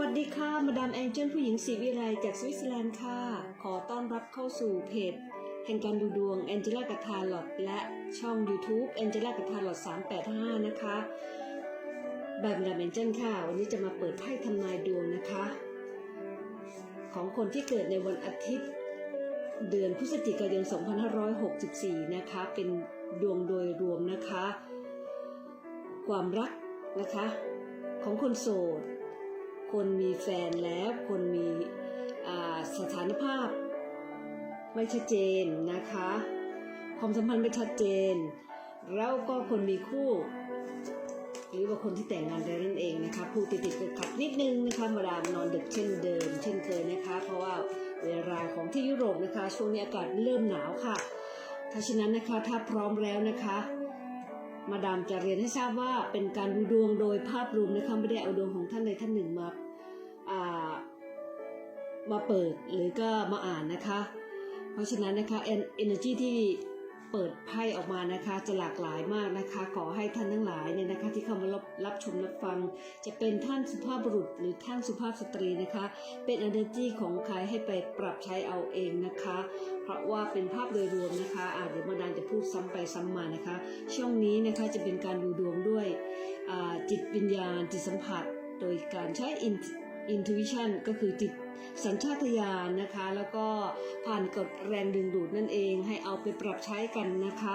วัสดีค่ะ มาดามแองเจิลผู้หญิงศรีวิไลจากสวิตเซอร์แลนด์ค่ะ ขอต้อนรับเข้าสู่เพจแห่งการดูดวงแองเจล่ากัทาลอดและช่อง YouTube แองเจล่ากัทาลอด385 นะคะ แบบมาดามแองเจิลค่ะ วันนี้จะมาเปิดไพ่ทำนายดวงนะคะ ของคนที่เกิดในวันอาทิตย์ เดือนพฤศจิกายน 2564 นะคะ เป็นดวงโดยรวมนะคะ ความรักนะคะ ของคนโสด คนมีแฟนแล้ว คนมีสถานภาพ ไม่ชัดเจนนะคะ ความสัมพันธ์ไม่ชัดเจน แล้วก็คนมีคู่ หรือว่าคนที่แต่งงานแล้วนั่นเองนะคะผู้ติดติดๆขัดนิดนึงนะคะมาดามนอนดึกเช่นเดิม เช่นเคยนะคะ เพราะว่าเวลาของที่ยุโรปนะคะ ช่วงนี้อากาศเริ่มหนาวค่ะถ้าฉะนั้นนะคะถ้าพร้อมแล้วนะคะ มาดามจะเรียนให้ทราบว่าเป็นการดูดวงโดยภาพรวมนะคะไม่ได้เอาดวงของท่านใดท่านหนึ่งมาอ่ามาเปิดหรือก็มาอ่านนะคะ เพราะฉะนั้นนะคะ en- energy ที่ เปิดไพ่ออกมานะคะจะหลากหลายมากนะคะ ขอให้ท่านทั้งหลายเนี่ยนะคะ ที่เข้ามารับรับชมรับฟัง จะเป็นท่านสุภาพบุรุษหรือท่านสุภาพสตรีนะคะ เป็น energy ของใครให้ไปปรับใช้เอาเองนะคะ เพราะว่าเป็นภาพโดยรวมนะคะอาเดี๋ยวมาดามจะพูดซ้ำไปซ้ำมานะคะ ช่องนี้นะคะจะเป็นการดูดวงด้วยจิตวิญญาณจิตสัมผัส โดยการใช้ intuition ก็คือจิต สัญชาตญาณนะคะ แล้วก็ผ่านกฎแรงดึงดูดนั่นเอง ให้เอาไปปรับใช้กันนะคะ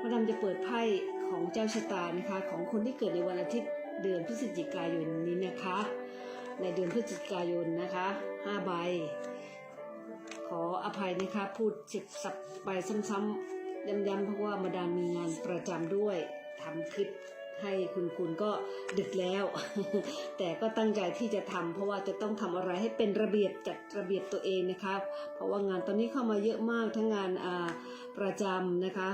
มาดามจะเปิดไพ่ของเจ้าชะตานะคะ ของคนที่เกิดในวันอาทิตย์เดือนพฤศจิกายนนี้นะคะ ในเดือนพฤศจิกายนนะคะ5ใบ ขออภัยนะคะพูดสิบสับไปซ้ำๆย้ำๆเพราะว่ามาดามมีงานประจำด้วยทำคลิป ให้คุณคุณก็ดึกแล้ว แต่ก็ตั้งใจที่จะทำเพราะว่าจะต้องทำอะไรให้เป็นระเบียบจัดระเบียบตัวเองนะคะ เพราะว่างานตอนนี้เข้ามาเยอะมากทั้งงานประจำนะคะ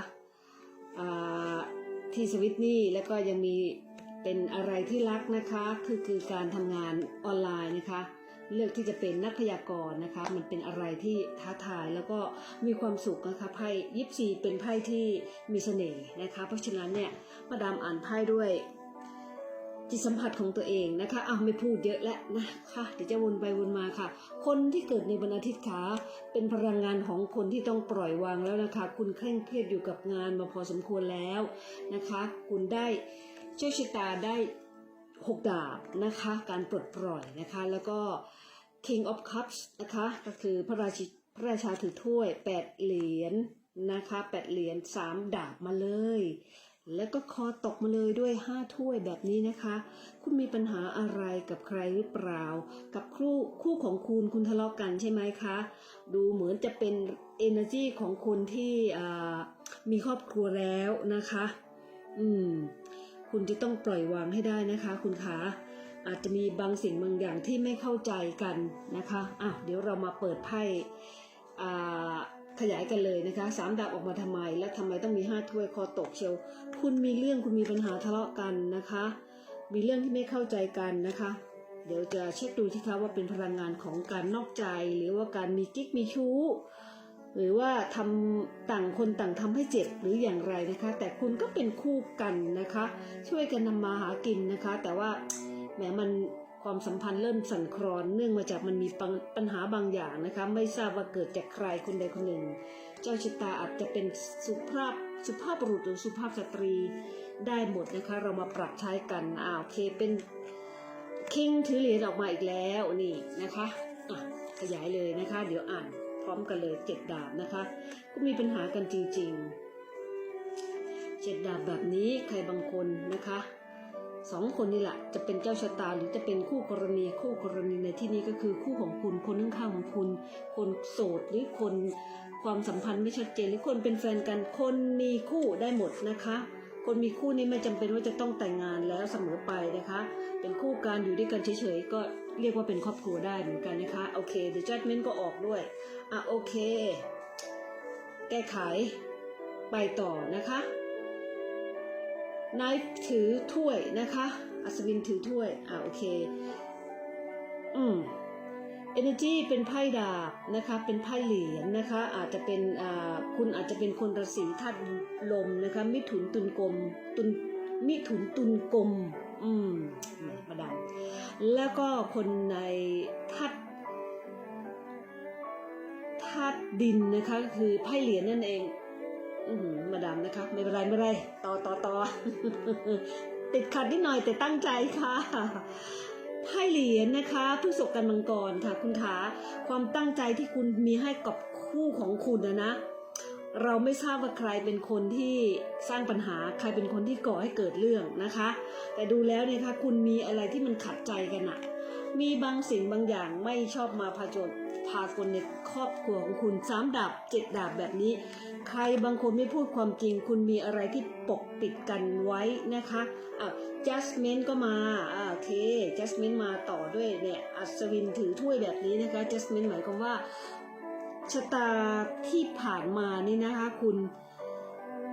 ที่สวิตนี่แล้วก็ยังมีเป็นอะไรที่รักนะคะ คือคือการทำงานออนไลน์นะคะ เลือกที่จะเป็นนักพยากรณ์นะคะ มันเป็นอะไรที่ท้าทายแล้วก็มีความสุขนะคะไพ่ยิปซีเป็นไพ่ที่มีเสน่ห์นะคะ เพราะฉะนั้นเนี่ยมาดามอ่านไพ่ด้วยจิตสัมผัสของตัวเองนะคะอ้าวไม่พูดเยอะแล้วนะคะเดี๋ยวจะวนไปวนมาค่ะ คนที่เกิดในวันอาทิตย์ขาเป็นพลังงานของคนที่ต้องปล่อยวางแล้วนะคะ คุณเคร่งเครียดอยู่กับงานมาพอสมควรแล้วนะคะ คุณได้โชคชะตาได้ หกดาบนะคะ การปลดปล่อยนะคะ แล้วก็ King of Cups นะคะ ก็คือพระราชิพระราชาถือถ้วยแปดเหรียญนะคะแปดเหรียญสามดาบมาเลย แล้วก็คอตกมาเลยด้วยห้าถ้วยแบบนี้นะคะ คุณมีปัญหาอะไรกับใครหรือเปล่า กับคู่คู่ของคุณคุณทะเลาะกันใช่ไหมคะ ดูเหมือนจะเป็น energy ของคนที่มีครอบครัวแล้วนะคะ อืม คุณจะต้องปล่อยวางให้ได้นะคะ คุณคะอาจจะมีบางสิ่งบางอย่างที่ไม่เข้าใจกันนะคะอะเดี๋ยวเรามาเปิดไพ่ขยายกันเลยนะคะสามดาบออกมาทำไม และทำไมต้องมีห้าถ้วยคอตกเชียว คุณมีเรื่องคุณมีปัญหาทะเลาะกันนะคะ มีเรื่องที่ไม่เข้าใจกันนะคะ เดี๋ยวจะเช็คดูที่คะว่าเป็นพลังงานของการนอกใจ หรือว่าการมีกิ๊กมีชู้ หรือว่าทำต่างคนต่างทำให้เจ็บหรืออย่างไรนะคะ แต่คุณก็เป็นคู่กันนะคะ ช่วยกันทำมาหากินนะคะ แต่ว่าแหมมันความสัมพันธ์เริ่มสั่นคลอนเนื่องมาจากมันมีปัญปัญหาบางอย่างนะคะ ไม่ทราบว่าเกิดจากใครคนใดคนหนึ่ง เจ้าชะตาอาจจะเป็นสุภาพสุภาพบุรุษหรือสุภาพสตรีได้หมดนะคะ เรามาปรับใช้กันอ่าโอเคเป็นคิงถือเหรียญออกมาอีกแล้วนี่นะคะอะขยายเลยนะคะ เดี๋ยวอ่าน พร้อมกันเลยเจ็ดดาบนะคะ ก็มีปัญหากันจริงๆเจ็ดดาบแบบนี้ใครบางคนนะคะสองคนนี่แหละจะเป็นเจ้าชะตาหรือจะเป็นคู่กรณีคู่กรณีในที่นี้ก็คือคู่ของคุณคนข้างๆของคุณ คนโสดหรือคนความสัมพันธ์ไม่ชัดเจนหรือคนเป็นแฟนกันคนมีคู่ได้หมดนะคะ คนมีคู่นี่ไม่จำเป็นว่าจะต้องแต่งงานแล้วเสมอไปนะคะ เป็นคู่การอยู่ด้วยกันเฉยๆก็ เรียกว่าเป็นครอบครัวได้เหมือนกันนะคะโอเค The Judgment ก็ออกด้วยอะโอเค แก้ไขไปต่อนะคะนายถือถ้วยนะคะ อัศวินถือถ้วยอ่าโอเค อืม energy เป็นไพ่ดาบนะคะ เป็นไพ่เหรียญนะคะ อาจจะเป็นอ่าคุณอาจจะเป็นคนราศีธาตุลมนะคะ มิถุนตุลกลมตุลมิถุนตุลกลม อืมแหมมาดา แล้วก็คนในธาตุธาตุดินนะคะคือไพ่เหรียญนั่นเองอืมาดามนะคะ ไม่เป็นไรไม่เป็นไรต่อต่อต่อติดขัดนิดหน่อยแต่ตั้งใจค่ะไพ่เหรียญนะคะผู้ศกกันมังกรค่ะคุณขาความตั้งใจที่คุณมีให้กับคู่ของคุณนะนะ เราไม่ทราบว่าใครเป็นคนที่สร้างปัญหาใครเป็นคนที่ก่อให้เกิดเรื่องนะคะ แต่ดูแล้วเนี่ยค่ะคุณมีอะไรที่มันขัดใจกันอะมีบางสิ่งบางอย่างไม่ชอบมาพาจนพาคนในครอบครัวของคุณสามดาบเจ็ดดาบแบบนี้ ใครบางคนไม่พูดความจริง คุณมีอะไรที่ปกปิดกันไว้นะคะอะ Jasmine ก็มาอ่าโอเค Jasmine มาต่อด้วยเนี่ยอัศวินถือถ้วยแบบนี้นะคะ Jasmine หมายความว่าชะตาที่ ผ่านมานี่นะคะคุณ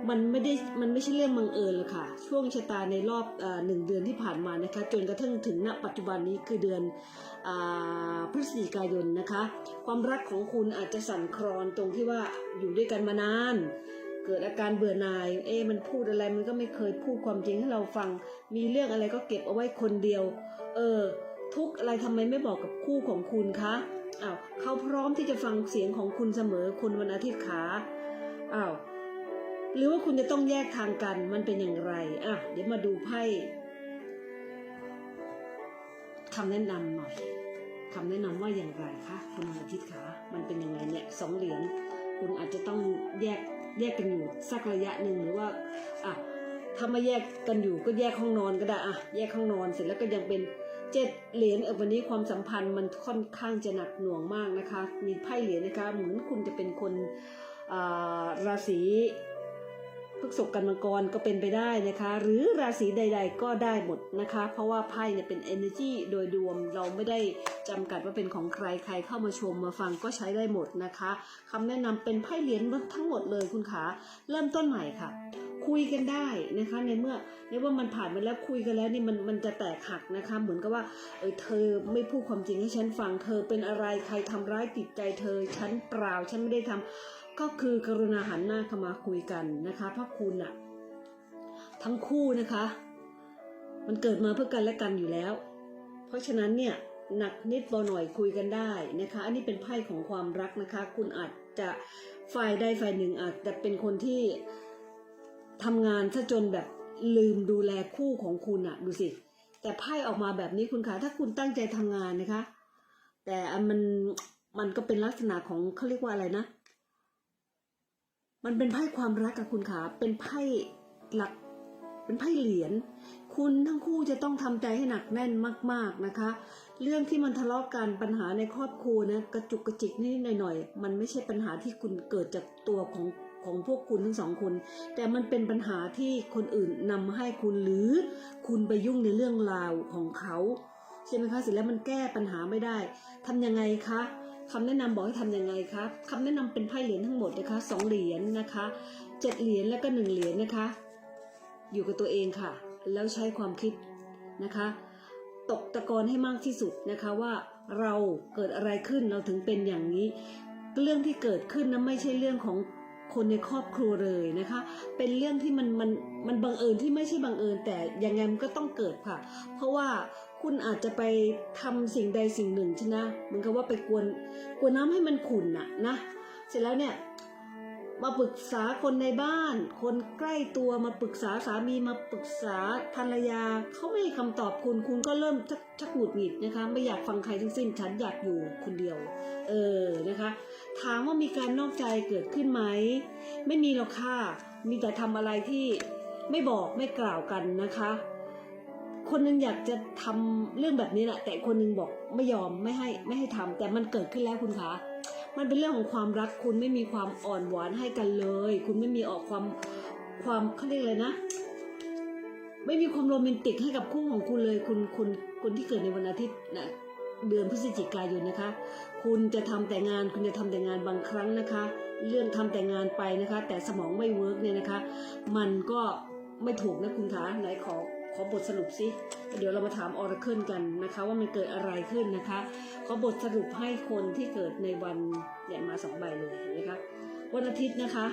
มันไม่ได้มันไม่ใช่เรื่องบังเอิญเลยค่ะ ช่วงชะตาในรอบอหนึ่งเดือนที่ผ่านมานะคะ จนกระทั่งถึงณปัจจุบันนี้คือเดือนอพฤศจิกายนนะคะ ความรักของคุณอาจจะสั่นคลอนตรงที่ว่าอยู่ด้วยกันมานาน เกิดอาการเบื่อหน่าย เอ๊มันพูดอะไรมันก็ไม่เคยพูดความจริงให้เราฟัง มีเรื่องอะไรก็เก็บเอาไว้คนเดียว เออ ทุกอะไรทำไมไม่บอกกับคู่ของคุณคะ อ้าวเขาพร้อมที่จะฟังเสียงของคุณเสมอคุณวันอาทิตย์ขาอ้าวหรือว่าคุณจะต้องแยกทางกันมันเป็นอย่างไรอะเดี๋ยวมาดูไพ่คำแนะนำหน่อยคำแนะนำว่าอย่างไรคะคุณวันอาทิตย์ขามันเป็นยังไงเนี่ยสองเหรียญคุณอาจจะต้องแยกแยกกันอยู่สักระยะหนึ่งหรือว่าอะถ้าไม่แยกกันอยู่ก็แยกห้องนอนก็ได้อะแยกห้องนอนเสร็จแล้วก็ยังเป็น เจ็ดเหรียญเออวันนี้ความสัมพันธ์มันค่อนข้างจะหนักหน่วงมากนะคะ มีไพ่เหรียญนะคะเหมือนคุณจะเป็นคนราศีพฤกษกันมังกรก็เป็นไปได้นะคะ หรือราศีใด ๆ ก็ได้หมดนะคะ เพราะว่าไพ่เนี่ยเป็น energy โดยรวมเราไม่ได้จำกัดว่าเป็นของใครใครเข้ามาชมมาฟังก็ใช้ได้หมดนะคะคำแนะนำเป็นไพ่เหรียญทั้งหมดเลยคุณขาเริ่มต้นใหม่ค่ะ คุยกันได้นะคะ ในเมื่อในว่ามันผ่านมาแล้วคุยกันแล้วนี่มันมันจะแตกหักนะคะ เหมือนกับว่าเออเธอไม่พูดความจริงให้ฉันฟังเธอเป็นอะไรใครทำร้ายจิตใจเธอฉันเปล่าฉันไม่ได้ทำก็คือกรุณาหันหน้าเข้ามาคุยกันนะคะเพราะคุณอะทั้งคู่นะคะ มันเกิดมาเพื่อกันและกันอยู่แล้ว เพราะฉะนั้นเนี่ยหนักนิดเบาหน่อยคุยกันได้นะคะ อันนี้เป็นไพ่ของความรักนะคะ คุณอาจจะฝ่ายใดฝ่ายหนึ่งอาจจะเป็นคนที่ ทำงานซะจนแบบลืมดูแลคู่ของคุณอะดูสิ แต่ไพ่ออกมาแบบนี้คุณคะถ้าคุณตั้งใจทำงานนะคะ แต่มันมันก็เป็นลักษณะของเขาเรียกว่าอะไรนะ มันเป็นไพ่ความรักกับคุณขาเป็นไพ่หลัก เป็นไพ่เหรียญ คุณทั้งคู่จะต้องทำใจให้หนักแน่นมาก ๆนะคะ เรื่องที่มันทะเลาะกันปัญหาในครอบครัวนะกระจุกกระจิกนิดหน่อยๆมันไม่ใช่ปัญหาที่คุณเกิดจากตัวของ ของพวกคุณทั้งสองคน แต่มันเป็นปัญหาที่คนอื่นนำมาให้คุณหรือคุณไปยุ่งในเรื่องราวของเขาใช่ไหมคะเสร็จแล้วมันแก้ปัญหาไม่ได้ทำยังไงคะคำแนะนำบอกให้ทำยังไงคะคำแนะนำเป็นไพ่เหรียญทั้งหมดนะคะสองเหรียญนะคะเจ็ดเหรียญแล้วก็หนึ่งเหรียญนะคะ อยู่กับตัวเองค่ะ แล้วใช้ความคิดนะคะ ตกตะกอนให้มากที่สุดนะคะว่าเราเกิดอะไรขึ้นเราถึงเป็นอย่างนี้ เรื่องที่เกิดขึ้นนะไม่ใช่เรื่องของ คนในครอบครัวเลยนะคะ เป็นเรื่องที่มันมันมันบังเอิญที่ไม่ใช่บังเอิญ แต่ยังไงมันก็ต้องเกิดค่ะ เพราะว่าคุณอาจจะไปทำสิ่งใดสิ่งหนึ่งใช่ไหมเหมือนกับว่าไปกวนกวนน้ำให้มันขุ่นน่ะนะ เสร็จแล้วเนี่ย มาปรึกษาคนในบ้าน คนใกล้ตัวมาปรึกษาสามีมาปรึกษาภรรยาเขาไม่ให้คำตอบคุณคุณก็เริ่มชักชักหงุดหงิดนะคะ ไม่อยากฟังใครทั้งสิ้นฉันอยากอยู่คนเดียว เออนะคะ ถามว่ามีการนอกใจเกิดขึ้นไหมไม่มีหรอกค่ะมีแต่ทำอะไรที่ไม่บอกไม่กล่าวกันนะคะ คนหนึงอยากจะทำเรื่องแบบนี้แหละแต่คนหนึงบอกไม่ยอมไม่ให้ไม่ให้ทำแต่มันเกิดขึ้นแล้วคุณคะ มันเป็นเรื่องของความรักคุณไม่มีความอ่อนหวานให้กันเลย คุณไม่มีออกความความเขาเรียกอะไรนะ ไม่มีความโรแมนติกให้กับคู่ของคุณเลย คุณคุณคุณที่เกิดในวันอาทิตย์นะเดือนพฤศจิกายนนะคะ คุณจะทำแต่งาน คุณจะทำแต่งานบางครั้งนะคะ เรื่องทำแต่งานไปนะคะ แต่สมองไม่เวิร์กเนี่ยนะคะ มันก็ไม่ถูกนะคุณคะไหนขอ ขอบทสรุปสิเดี๋ยวเรามาถามออร์เคิลกันนะคะ ว่ามันเกิดอะไรขึ้นนะคะขอบทสรุปให้คนที่เกิดในวันเนี่ยมาสองใบเลยเห็นไหมคะวันอาทิตย์นะคะ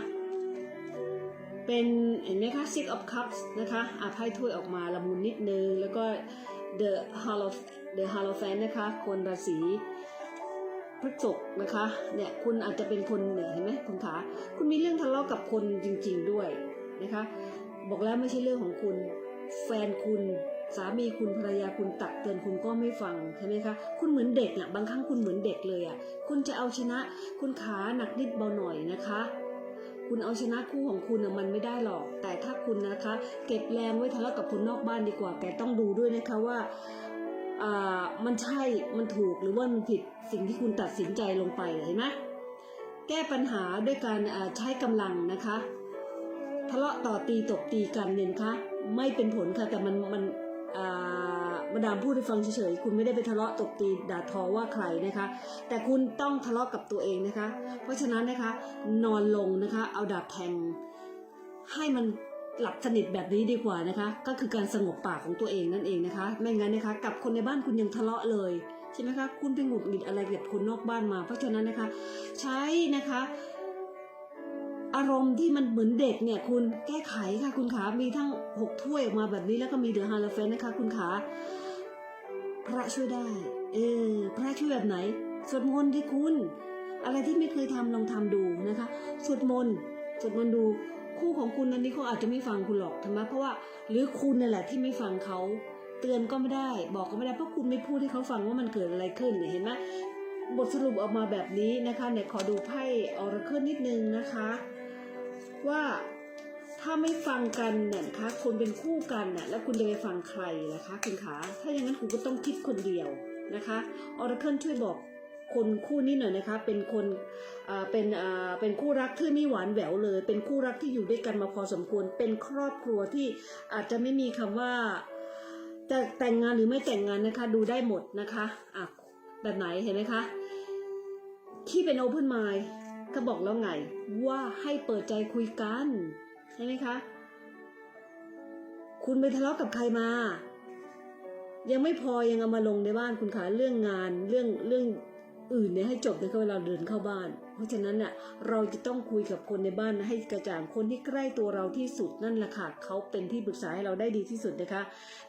เป็นเห็นไหมคะ six of cups นะคะอาไพ่ถ้วยออกมาละมุนนิดนึง แล้วก็ the hall of เดอะฮาโลแฟนนะคะ คนราศีพฤษภนะคะเนี่ยคุณอาจจะเป็นคนเนี่ยเห็นไหมคุณขาคุณมีเรื่องทะเลาะกับคนจริง ๆด้วยนะคะ บอกแล้วไม่ใช่เรื่องของคุณ แฟนคุณสามีคุณภรรยาคุณตักเตือนคุณก็ไม่ฟังใช่ไหมคะคุณเหมือนเด็กอะบางครั้งคุณเหมือนเด็กเลยอะคุณจะเอาชนะ คุณขาหนักนิดเบาหน่อยนะคะ คุณเอาชนะคู่ของคุณมันไม่ได้หรอก แต่ถ้าคุณนะคะ เก็บแรงไว้ทะเลาะกับคนนอกบ้านดีกว่า แต่ต้องดูด้วยนะคะว่าอ่ามันใช่มันถูกหรือว่ามันผิดสิ่งที่คุณตัดสินใจลงไปเห็นไหมแก้ปัญหาด้วยการใช้กำลังนะคะ ทะเลาะต่อตีตบตีกันเนี่ยนคะไม่เป็นผลค่ะแต่มันมันอ่ามาดามพูดให้ฟังเฉยๆ คุณไม่ได้ไปทะเลาะตบตีด่าทอว่าใครนะคะ แต่คุณต้องทะเลาะกับตัวเองนะคะ เพราะฉะนั้นนะคะ นอนลงนะคะ เอาดาบแทง ให้มันหลับสนิทแบบนี้ดีกว่านะคะ ก็คือการสงบปากของตัวเองนั่นเองนะคะ ไม่งั้นนะคะ กับคนในบ้านคุณยังทะเลาะเลยใช่ไหมคะ คุณไปหงุดหงิดอะไรกับคนนอกบ้านมา เพราะฉะนั้นนะคะ ใช้นะคะ อารมณ์ที่มันเหมือนเด็กเนี่ยคุณแก้ไขค่ะคุณขามีทั้งหกถ้วยออกมาแบบนี้แล้วก็มีเดอะฮาร์ลเฟนนะคะคุณขาพระช่วยได้ เออ พระช่วยแบบไหน สวดมนต์ที่คุณ อะไรที่ไม่เคยทำลองทำดูนะคะ สวดมนต์ สวดมนต์ดู คู่ของคุณนั้นนี่เขาอาจจะไม่ฟังคุณหรอกทำไมเพราะว่า หรือคุณนั่นแหละที่ไม่ฟังเขาเตือนก็ไม่ได้ บอกก็ไม่ได้เพราะคุณไม่พูดให้เขาฟังว่ามันเกิดอะไรขึ้นเนี่ยเห็นไหมบทสรุปออกมาแบบนี้นะคะเนี่ยขอดูไพ่ออร์เคิลนิดนึงนะคะ ว่าถ้าไม่ฟังกันเนี่ยนะคะ คนเป็นคู่กันน่ะแล้วคุณจะไปฟังใครล่ะคะคุณขาถ้าอย่างนั้นคุณก็ต้องคิดคนเดียวนะคะออร์เคิลช่วยบอกคนคู่นี้หน่อยนะคะ เป็นคนอ่าเป็นอ่าเป็นคู่รักที่ไม่หวานแหววเลย เป็นคู่รักที่อยู่ด้วยกันมาพอสมควร เป็นครอบครัวที่อาจจะไม่มีคำว่าจะแต่งงานหรือไม่แต่งงานนะคะ ดูได้หมดนะคะอะแบบไหนเห็นไหมคะที่เป็น open mind ก็บอกแล้วไงว่าให้เปิดใจคุยกัน ใช่ไหมคะ คุณไปทะเลาะกับใครมา ยังไม่พอยังเอามาลงในบ้านคุณคะเรื่องงานเรื่องเรื่องอื่นเนี่ยให้จบเลยค่ะเวลาเดินเข้าบ้าน ราะฉะนั้นน่ะเราจะต้องคุยกับคนในบ้านให้กระจ่างคนที่ใกล้ตัวเราที่สุดนั่นแหละค่ะเขาเป็นที่ปรึกษาให้เราได้ดีที่สุดนะคะ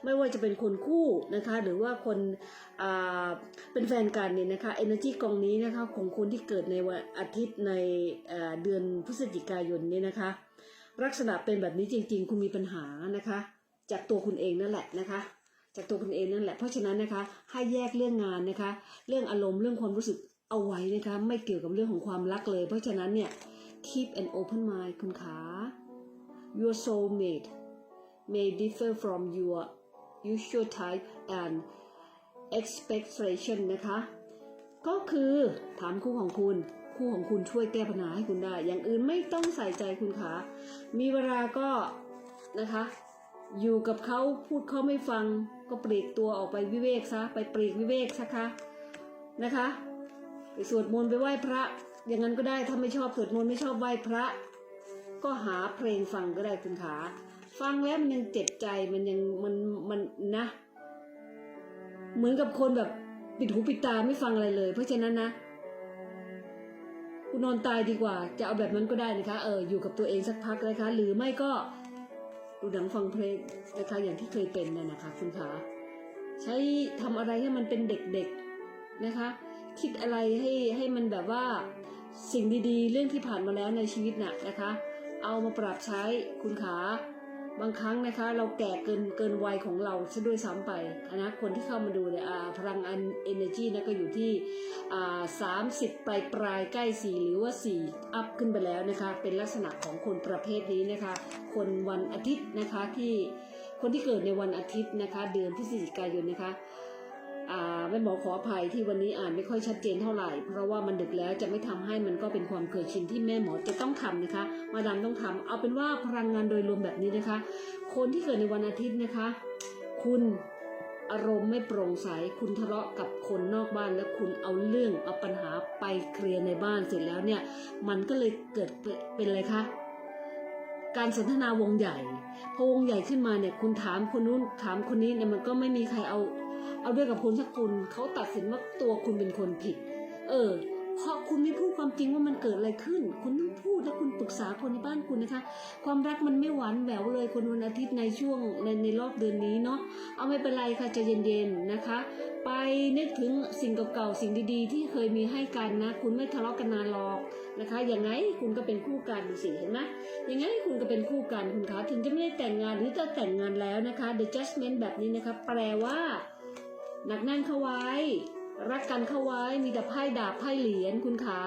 ไม่ว่าจะเป็นคนคู่นะคะ หรือว่าคนอ่าเป็นแฟนกันเนี่ยนะคะ energy กองนี้นะคะของคนที่เกิดในวันอาทิตย์ในเอ่อเดือนพฤศจิกายนนี้นะคะ ลักษณะเป็นแบบนี้จริง ๆ คุณมีปัญหานะคะ จากตัวคุณเองนั่นแหละนะคะจากตัวคุณเองนั่นแหละ เพราะฉะนั้นนะคะ ให้แยกเรื่องงานนะคะ เรื่องอารมณ์ เรื่องความรู้สึก เอาไว้นะคะไม่เกี่ยวกับเรื่องของความรักเลย เพราะฉะนั้นเนี่ย keep an open mind คุณขา your soulmate may differ from your usual type and expectation นะคะ ก็คือถามคู่ของคุณ คู่ของคุณช่วยแก้ปัญหาให้คุณได้ อย่างอื่นไม่ต้องใส่ใจคุณขา มีเวลาก็นะคะ อยู่กับเขาพูดเขาไม่ฟัง ก็ปลีกตัวออกไปวิเวกซะ ไปปลีกวิเวกซะคะนะคะ สวดมนต์ไปไหว้พระ อย่างนั้นก็ได้ถ้าไม่ชอบสวดมนต์ไม่ชอบไหว้พระ ก็หาเพลงฟังก็ได้คุณขาฟังแล้วมันยังเจ็บใจมันยังมันมันนะ เหมือนกับคนแบบปิดหูปิดตาไม่ฟังอะไรเลย เพราะฉะนั้นนะคุณนอนตายดีกว่า จะเอาแบบนั้นก็ได้นะคะ เอออยู่กับตัวเองสักพักนะคะ หรือไม่ก็ดูหนังฟังเพลงนะคะอย่างที่เคยเป็นน่ะนะคะ คุณขาใช้ทำอะไรให้มันเป็นเด็กๆนะคะ คิดอะไรให้ให้มันแบบว่าสิ่งดีๆ เรื่องที่ผ่านมาแล้วในชีวิตน่ะนะคะ เอามาปรับใช้คุณขาบางครั้งนะคะ เราแก่เกินเกินวัยของเราซะด้วยซ้ำไปนะคนที่เข้ามาดูเนี่ยพลังอัน energy นะก็อยู่ที่สามสิบปลายปลายใกล้สี่หรือว่าสี่อัพขึ้นไปแล้วนะคะ เป็นลักษณะของคนประเภทนี้นะคะ คนวันอาทิตย์นะคะที่คนที่เกิดในวันอาทิตย์นะคะ เดือนพฤศจิกายนนะคะ แม่หมอขออภัยที่วันนี้อ่านไม่ค่อยชัดเจนเท่าไหร่ เพราะว่ามันดึกแล้วจะไม่ทำให้มันก็เป็นความเคยชินที่แม่หมอจะต้องทำนะคะ มาดามต้องทำเอาเป็นว่าพลังงานโดยรวมแบบนี้นะคะ คนที่เกิดในวันอาทิตย์นะคะ คุณอารมณ์ไม่โปร่งใส คุณทะเลาะกับคนนอกบ้านแล้วคุณเอาเรื่องเอาปัญหาไปเคลียร์ในบ้านเสร็จแล้วเนี่ย มันก็เลยเกิดเป็นเป็นอะไรคะการสนทนาวงใหญ่ พอวงใหญ่ขึ้นมาเนี่ย คุณถามคนนู้นถามคนนี้เนี่ยมันก็ไม่มีใครเอา เอาด้วยกับคุณสักคนเขาตัดสินว่าตัวคุณเป็นคนผิด เออพราะคุณไม่พูดความจริงว่ามันเกิดอะไรขึ้น คุณต้องพูดและคุณปรึกษาคนในบ้านคุณนะคะ ความรักมันไม่หวานแหววเลยคนวันอาทิตย์ในช่วงในในรอบเดือนนี้เนาะ เอาไม่เป็นไรค่ะใจะเย็นๆนะคะ ไปนึกถึงสิ่งเก่าๆสิ่งดีๆ ที่เคยมีให้กันนะ คุณไม่ทะเลาะกันนานหรอกนะคะ อย่างไงคุณก็เป็นคู่กันสิเห็นไหมอย่างไงคุณก็เป็นคู่กันคุณคะ ถึงจะไม่ได้แต่งงานหรือจะแต่งงานแล้วนะคะ the judgment แบบนี้นะคะ แปลว่า หนักแน่นเข้าไว้ รักกันเข้าไว้มีแต่ไพ่ดาบไพ่เหรียญคุณขา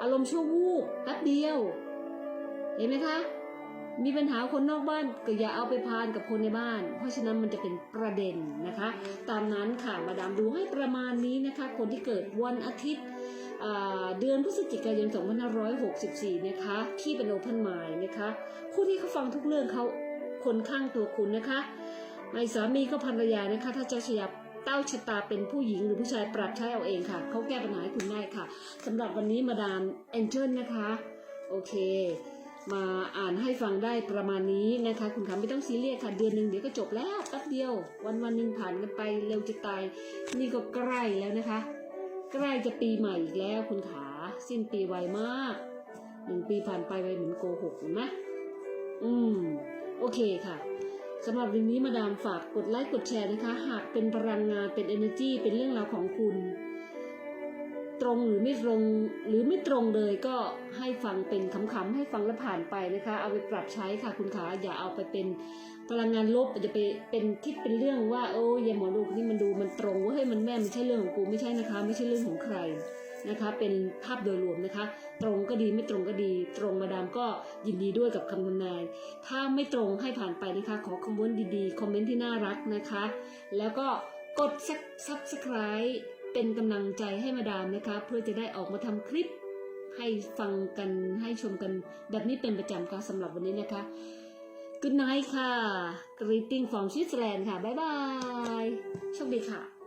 อารมณ์ชั่ววูบแป๊บเดียว เห็นไหมคะ มีปัญหาคนนอกบ้านก็อย่าเอาไปพานกับคนในบ้าน เพราะฉะนั้นมันจะเป็นประเด็นนะคะ ตามนั้นค่ะมาดามดูให้ประมาณนี้นะคะ คนที่เกิดวันอาทิตย์เดือนพฤศจิกายน 2564 นะคะ ที่เป็นโอเพนไมล์นะคะ ผู้ที่เขาฟังทุกเรื่องเขาคนข้างตัวคุณนะคะไม่สามีก็ภรรยานะคะ ถ้าเจ้าชะยา เต้าชะตาเป็นผู้หญิงหรือผู้ชายปรับใช้เอาเองค่ะเขาแก้ปัญหาให้คุณได้ค่ะสำหรับวันนี้มาดามแองเจิลนะคะโอเค มาอ่านให้ฟังได้ประมาณนี้นะคะ คุณขาไม่ต้องซีเรียสค่ะเดือนหนึ่งเดี๋ยวก็จบแล้วแป๊บเดียว วันวันหนึ่งผ่านกันไปเร็วจะตายนี่ก็ใกล้แล้วนะคะ ใกล้จะปีใหม่อีกแล้วคุณขาสิ้นปีไวมากหนึ่งปีผ่านไปไวเหมือนโกหกเห็นไหมอืม โอเคค่ะ สำหรับวันนี้มาดามฝากกดไลค์กดแชร์นะคะ หากเป็นพลังงานเป็น energy เป็นเรื่องราวของคุณ ตรงหรือไม่ตรงหรือไม่ตรงเลยก็ให้ฟังเป็นคำๆให้ฟังแล้วผ่านไปนะคะ เอาไปปรับใช้ค่ะคุณขาอย่าเอาไปเป็นพลังงานลบจะไปเป็นคิดเป็นเรื่องว่าโอ้ยายหมอดูคนนี่มันดูมันตรงว่าเฮ้ยมันแม่นไม่ใช่เรื่องของกูไม่ใช่นะคะ ไม่ใช่เรื่องของใคร นะคะ เป็นภาพโดยรวมนะคะ ตรงก็ดีไม่ตรงก็ดี ตรงมาดามก็ยินดีด้วยกับคำทำนาย ถ้าไม่ตรงให้ผ่านไปนะคะ ขอคอมเมนต์ดีๆ คอมเมนต์ที่น่ารักนะคะ แล้วก็กด subscribe เป็นกำลังใจให้มาดามนะคะ เพื่อจะได้ออกมาทำคลิป ให้ฟังกันให้ชมกันแบบนี้เป็นประจำค่ะสำหรับวันนี้นะคะ Good night ค่ะ Greeting from Switzerland ค่ะ บ๊ายบาย โชคดีค่ะ